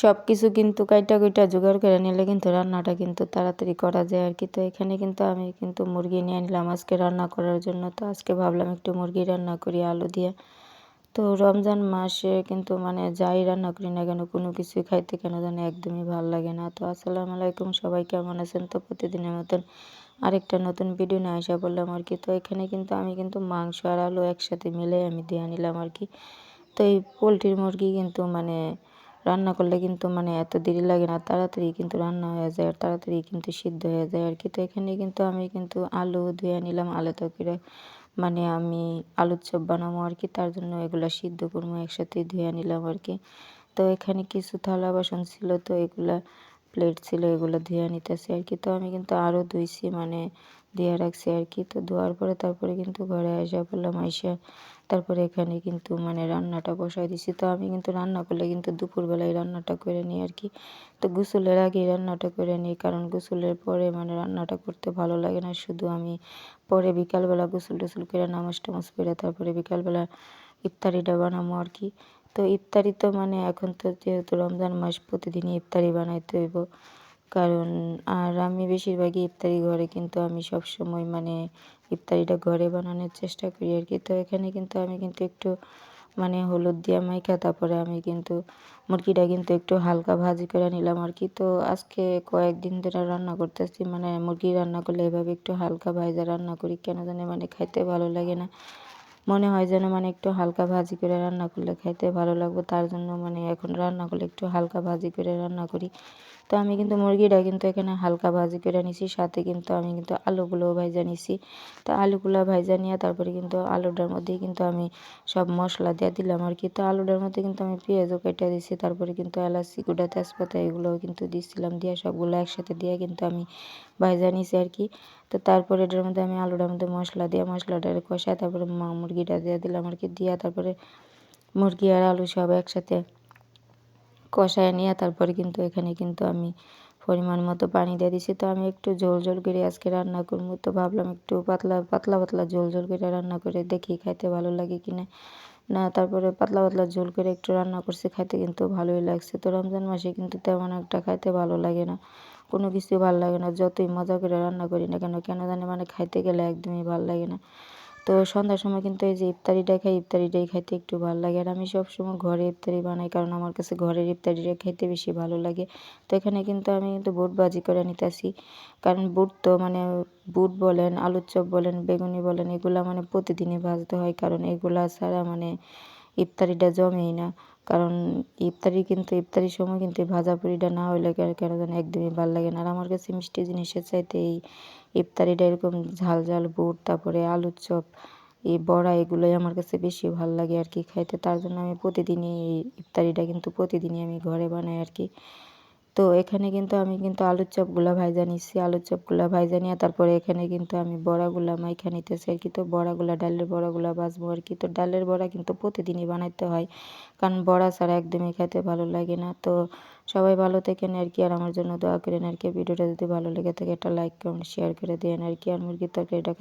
সব কিছু কিন্তু কাইটা কুইটা জোগাড় করে নিলে কিন্তু রান্নাটা কিন্তু তাড়াতাড়ি করা যায় আর কি। তো এখানে কিন্তু আমি কিন্তু মুরগি নিয়ে নিলাম আজকে রান্না করার জন্য। তো আজকে ভাবলাম একটু মুরগি রান্না করি, আলু দিয়ে। তো রমজান মাসে কিন্তু মানে যাই রান্না করি না কেন, কোনো কিছুই খাইতে কেন জানি একদমই ভালো লাগে না। তো আসসালামু আলাইকুম, সবাই কেমন আছেন? তো প্রতিদিনের মতন আরেকটা নতুন ভিডিও নিয়ে আসা বললাম আর কি। তো এখানে কিন্তু আমি কিন্তু মাংস আর আলু একসাথে মিলে আমি দিয়ে নিলাম আর কি। তো এই পোলট্রির মুরগি কিন্তু মানে রান্না করলে কিন্তু মানে এত দেরি লাগে না, তাড়াতাড়ি কিন্তু রান্না হয়ে যায়, আর তাড়াতাড়ি কিন্তু সিদ্ধ হয়ে যায় আর কি। তো এখানে কিন্তু আমি কিন্তু আলু ধুয়ে নিলাম, আলু করে মানে আমি আলুর চপ বানাবো আর কি, তার জন্য এগুলো সিদ্ধ করব একসাথে ধুয়ে নিলাম আর কি। তো এখানে কিছু থালা বাসন ছিল, তো এগুলা প্লেট ছিল, এগুলো ধুয়ে নিতেছি আর কি। তো আমি কিন্তু আরও ধুইছি মানে দিয়ে রাখছি আর কি। তো ধোয়ার পরে তারপরে কিন্তু ঘরে আসা বললাম, আইসা তারপরে এখানে কিন্তু মানে রান্নাটা বসাই দিছি। তো আমি কিন্তু রান্না করলে কিন্তু দুপুরবেলায় রান্নাটা করে নিই আর কি। তো গোসলের আগেই রান্নাটা করে নিই, কারণ গোসলের পরে মানে রান্নাটা করতে ভালো লাগে না। শুধু আমি পরে বিকালবেলা গোসল টোসল করে নামাজ টামাজ করে তারপরে বিকালবেলা ইফতারিটা বানাবো আর কি। তো ইফতারি তো মানে এখন তো যেহেতু রমজান মাস, প্রতিদিনই ইফতারি বানাইতে হইব। কারণ, আর আমি বেশিরভাগই ইফতারি ঘরে, কিন্তু আমি সব সময় মানে ইফতারিটা ঘরে বানানোর চেষ্টা করি আর কি। তো এখানে কিন্তু আমি কিন্তু একটু মানে হলুদ দিয়ে মাইখা, তারপরে আমি কিন্তু মুরগিটা কিন্তু একটু হালকা ভাজি করে নিলাম আর কি। তো আজকে কয়েকদিন ধরে রান্না করতেছি মানে মুরগি রান্না করলে এভাবে একটু হালকা ভাজা রান্না করি, কেন জানি মানে খাইতে ভালো লাগে না। মনে হয় যেন মানে একটু হালকা ভাজি করে রান্না করলে খাইতে ভালো লাগবে। তার জন্য মানে এখন রান্না করলে একটু হালকা ভাজি করে রান্না করি। তো আমি কিন্তু মুরগিটা কিন্তু এখানে হালকা ভাজি করে নিছি, সাথে কিন্তু আমি কিন্তু আলুগুলোও ভাজা নিছি। তো আলুগুলো ভাজা নিয়ে তারপরে কিন্তু আলুটার মধ্যেই কিন্তু আমি সব মশলা দিয়ে দিলাম আর কি। তো আলুটার মধ্যে কিন্তু আমি পেঁয়াজও কেটে দিছি, তারপরে কিন্তু এলাচি গুঁড়া তেজপাতা এগুলোও কিন্তু দিচ্ছিলাম দিয়ে সবগুলো একসাথে দিয়ে কিন্তু আমি ভাজা নিছি আর কি। তো তারপরে এটার মধ্যে আমি আলুটার মধ্যে মশলা দিয়ে মশলাটা কষায় তারপরে মুরগিটা দিয়ে দিলাম আর কি, দিয়া তারপরে মুরগি আর আলু সব একসাথে কষায় নিয়ে তারপরে কিন্তু এখানে কিন্তু আমি পরিমাণ মতো পানি দিয়ে দিছি। তো আমি একটু ঝোল ঝোল করে আজকে রান্না করব। তো ভাবলাম একটু পাতলা পাতলা পাতলা ঝোল ঝোল করে রান্না করে দেখি খাইতে ভালো লাগে কিনা। না, তারপরে পাতলা পাতলা ঝোল করে একটু রান্না করছি, খাইতে কিন্তু ভালোই লাগছে। তো রমজান মাসে কিন্তু তেমন একটা খাইতে ভালো লাগে না। কোনো কিছু ভালো লাগে না। যতই মজা করে রান্না করি না কেন কেন জানি মানে খাইতে গেলে একদমই ভালো লাগে না। তো সন্ধ্যার সময় কিন্তু এই যে ইফতারিটা খাই ইফতারিটাই খাইতে একটু ভালো লাগে। আর আমি সবসময় ঘরে ইফতারি বানাই কারণ আমার কাছে ঘরের ইফতারিটা খাইতে বেশি ভালো লাগে। তো এখানে কিন্তু আমি কিন্তু বুট বাজি করে নিতেছি। কারণ বুট তো মানে বুট বলেন, আলুর চপ বলেন, বেগুনি বলেন, এগুলা মানে প্রতিদিনই ভাজতে হয়। কারণ এগুলা ছাড়া মানে ইফতারিটা জমেই না। কারণ ইফতারি কিন্তু, ইফতারির সময় কিন্তু ভাজা পুরিটা না হইলে কেন যেন একদমই ভালো লাগে না। আর আমার কাছে মিষ্টি জিনিসের চাইতে এই ইফতারিটা এরকম ঝাল ঝাল বুট, তারপরে আলুর চপ, এই বড়া এগুলোই আমার কাছে বেশি ভালো লাগে আর কি খাইতে। তার জন্য আমি প্রতিদিনই এই ইফতারিটা কিন্তু প্রতিদিনই আমি ঘরে বানাই আর কি। তো এখানে কিন্তু আমি কিন্তু আলুর চপগুলা ভাইজা নিচ্ছি আলুর চপগুলা ভাইজা নিয়ে তারপরে এখানে কিন্তু আমি বড়াগুলা মাইখা নিতেছি আর কি। তো বড়াগুলা, ডালের বড়াগুলা বাজবো আর কি। তো ডালের বড়া কিন্তু প্রতিদিনই বানাইতে হয়। কারণ বড়া ছাড়া একদমই খেতে ভালো লাগে না। তো সবাই ভালো থাকেন আর কি। আর আমার জন্য দোয়া করেন আর কি। ভিডিওটা যদি ভালো লেগে থাকে, একটা লাইক কমেন্ট শেয়ার করে দেন আর কি। আর মুরগির তরকারিটা